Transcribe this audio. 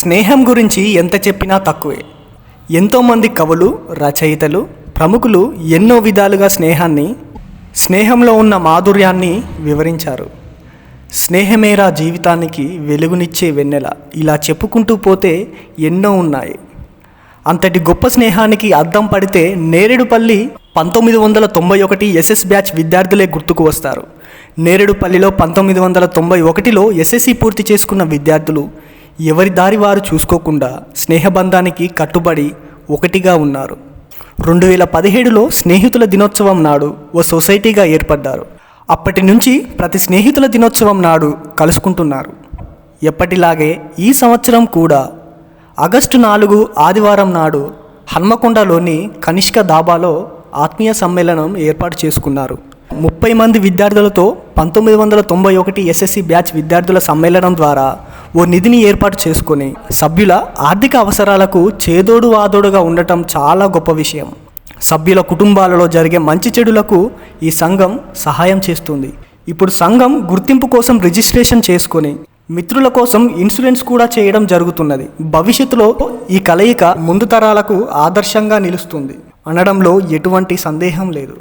స్నేహం గురించి ఎంత చెప్పినా తక్కువే. ఎంతోమంది కవులు రచయితలు ప్రముఖులు ఎన్నో విధాలుగా స్నేహాన్ని స్నేహంలో ఉన్న మాధుర్యాన్ని వివరించారు. స్నేహమేరా జీవితానికి వెలుగునిచ్చే వెన్నెల. ఇలా చెప్పుకుంటూ పోతే ఎన్నో ఉన్నాయి. అంతటి గొప్ప స్నేహానికి అద్దం పడితే నేరేడుపల్లి పంతొమ్మిది వందల తొంభై ఒకటి ఎస్ఎస్ బ్యాచ్ విద్యార్థులే గుర్తుకు వస్తారు. నేరేడుపల్లిలో పంతొమ్మిది వందల తొంభై ఒకటిలో ఎస్ఎస్సి పూర్తి చేసుకున్న విద్యార్థులు ఎవరి దారి వారు చూసుకోకుండా స్నేహబంధానికి కట్టుబడి ఒకటిగా ఉన్నారు. రెండు వేల పదిహేడులో స్నేహితుల దినోత్సవం నాడు ఓ సొసైటీగా ఏర్పడ్డారు. అప్పటి నుంచి ప్రతి స్నేహితుల దినోత్సవం నాడు కలుసుకుంటున్నారు. ఎప్పటిలాగే ఈ సంవత్సరం కూడా ఆగస్టు నాలుగు ఆదివారం నాడు హన్మకొండలోని కనిష్క దాబాలో ఆత్మీయ సమ్మేళనం ఏర్పాటు చేసుకున్నారు. ముప్పై మంది విద్యార్థులతో పంతొమ్మిది వందల తొంభై ఒకటి ఎస్ఎస్సి బ్యాచ్ విద్యార్థుల సమ్మేళనం ద్వారా ఓ నిధిని ఏర్పాటు చేసుకొని సభ్యుల ఆర్థిక అవసరాలకు చేదోడు వాదోడుగా ఉండటం చాలా గొప్ప విషయం. సభ్యుల కుటుంబాలలో జరిగే మంచి చెడులకు ఈ సంఘం సహాయం చేస్తుంది. ఇప్పుడు సంఘం గుర్తింపు కోసం రిజిస్ట్రేషన్ చేసుకొని మిత్రుల కోసం ఇన్సూరెన్స్ కూడా చేయడం జరుగుతున్నది. భవిష్యత్తులో ఈ కలయిక ముందు తరాలకు ఆదర్శంగా నిలుస్తుంది. అనడంలో ఎటువంటి సందేహం లేదు.